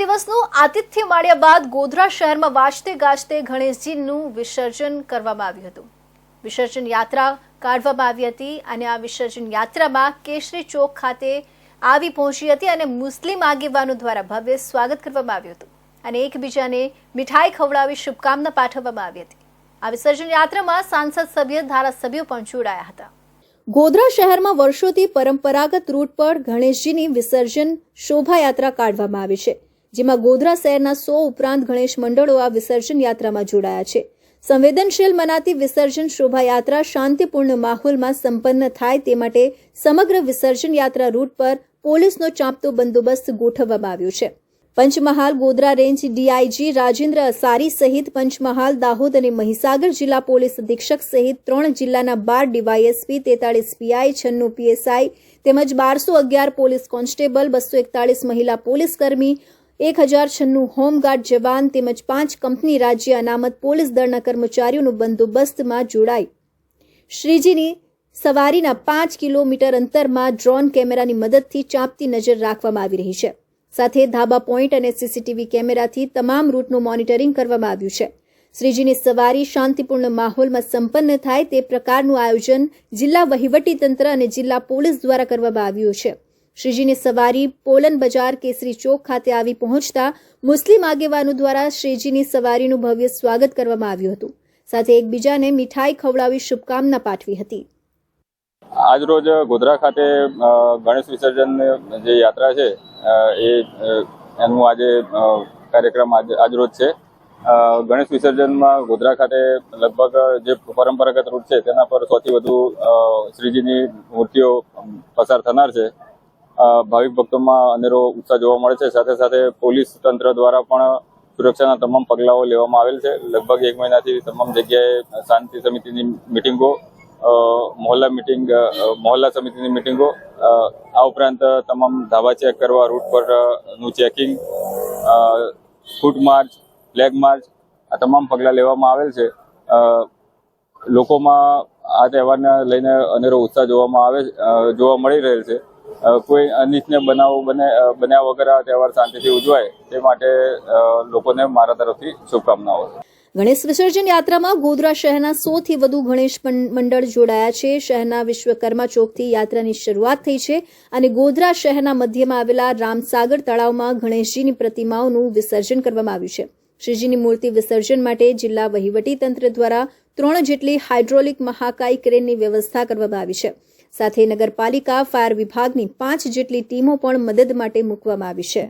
દિવસનું આતિથ્ય માળ્યા બાદ ગોધરા શહેરમાં વાજતે ગાજતે ગણેશજીનું વિસર્જન કરવામાં આવ્યું હતું. વિસર્જન યાત્રા કાઢવામાં આવી હતી અને આ વિસર્જન યાત્રામાં કેશરી ચોક ખાતે આવી પહોંચી હતી અને મુસ્લિમ આગેવાનો દ્વારા ભવ્ય સ્વાગત કરવામાં આવ્યું હતું અને એકબીજાને મીઠાઈ ખવડાવી શુભકામના પાઠવવામાં આવી હતી. આ વિસર્જન યાત્રામાં સાંસદ સભ્ય, ધારાસભ્યો પણ જોડાયા હતા. ગોધરા શહેરમાં વર્ષોથી પરંપરાગત રૂટ પર ગણેશજીની વિસર્જન શોભાયાત્રા કાઢવામાં આવી છે. જેમાં ગોધરા શહેરના સો ઉપરાંત ગણેશ મંડળો આ વિસર્જન યાત્રામાં જોડાયા છે. સંવેદનશીલ મનાતી વિસર્જન શોભાયાત્રા શાંતિપૂર્ણ માહોલમાં સંપન્ન થાય તે માટે સમગ્ર વિસર્જન યાત્રા રૂટ પર પોલીસનો ચાંપતો બંદોબસ્ત ગોઠવવામાં આવ્યો છે. પંચમહાલ, ગોધરા રેન્જ ડીઆઈજી રાજેન્દ્ર અસારી સહિત પંચમહાલ, દાહોદ અને મહીસાગર જિલ્લા પોલીસ અધિક્ષક સહિત ત્રણ જિલ્લાના બાર ડીવાયએસપી, તેતાળીસ પીઆઈ, છન્નું પીએસઆઈ તેમજ બારસો અગિયાર પોલીસ કોન્સ્ટેબલ, બસો એકતાળીસ મહિલા પોલીસ કર્મી એક હજાર છન્નું હોમગાર્ડ જવાન તેમજ પાંચ કંપની રાજ્ય અનામત પોલીસ દળના કર્મચારીઓનું બંદોબસ્તમાં જોડાઈ. શ્રીજીની સવારીના પાંચ કિલોમીટર અંતરમાં ડ્રોન કેમેરાની મદદથી ચાંપતી નજર રાખવામાં આવી રહી છે. સાથે ધાબા પોઈન્ટ અને સીસીટીવી કેમેરાથી તમામ રૂટનું મોનિટરિંગ કરવામાં આવ્યું છે. શ્રીજીની સવારી શાંતિપૂર્ણ માહોલમાં સંપન્ન થાય તે પ્રકારનું આયોજન જિલ્લા વહીવટીતંત્ર અને જિલ્લા પોલીસ દ્વારા કરવામાં આવ્યું છે. શ્રીજીની સવારી પોલન બજાર કેસરી ચોક ખાતે આવી પહોંચતા મુસ્લિમ આગેવાનો દ્વારા શ્રીજીની સવારીનું ભવ્ય સ્વાગત કરવામાં આવ્યું હતું. સાથે એકબીજાને મીઠાઈ ખવડાવી શુભકામના પાઠવી હતી. આજરોજ ગોધરા ખાતે ગણેશ વિસર્જન જે યાત્રા છે એ એનું આજે કાર્યક્રમ આજ આજરોજ છે. ગણેશ વિસર્જનમાં ગોધરા ખાતે લગભગ જે પરંપરાગત રૂટ છે, તેના પર સૌથી વધુ શ્રીજીની મૂર્તિઓ પસાર થનાર છે. ભાવિક ભક્તોમાં અનેરો ઉત્સાહ જોવા મળે છે. સાથે સાથે પોલીસ તંત્ર દ્વારા પણ સુરક્ષાના તમામ પગલાઓ લેવામાં આવેલ છે. લગભગ એક મહિનાથી તમામ જગ્યાએ શાંતિ સમિતિની મિટિંગો મોહલ્લા મિટિંગ મોહલ્લા સમિતિની મિટિંગો આ ઉપરાંત તમામ ધાબા ચેક કરવા, રૂટ પરનું checking foot march, flag march, આ તમામ પગલાં લેવામાં આવેલ છે. લોકોમાં આ તહેવારને લઈને અનેરો ઉત્સાહ જોવામાં આવે જોવા મળી રહેલ છે. કોઈ અનિચ્છનીય બનાવો બને બન્યા વગર આ તહેવાર શાંતિથી ઉજવાય તે માટે લોકોને મારા તરફથી શુભકામનાઓ. ગણેશ વિસર્જન યાત્રામાં ગોધરા શહેરના સોથી વધુ ગણેશ મંડળ જોડાયા છે. શહેરના વિશ્વકર્મા ચોકથી યાત્રાની શરૂઆત થઈ છે અને ગોધરા શહેરના મધ્યમાં આવેલા રામસાગર તળાવમાં ગણેશજીની પ્રતિમાઓનું વિસર્જન કરવામાં આવ્યું છે. શ્રીજીની મૂર્તિ વિસર્જન માટે જિલ્લા વહીવટી તંત્ર દ્વારા ત્રણ જેટલી હાઇડ્રોલિક મહાકાય ક્રેનની વ્યવસ્થા કરવામાં આવી છે. સાથે નગરપાલિકા ફાયર વિભાગની પાંચ જેટલી ટીમો પણ મદદ માટે મૂકવામાં આવી છે.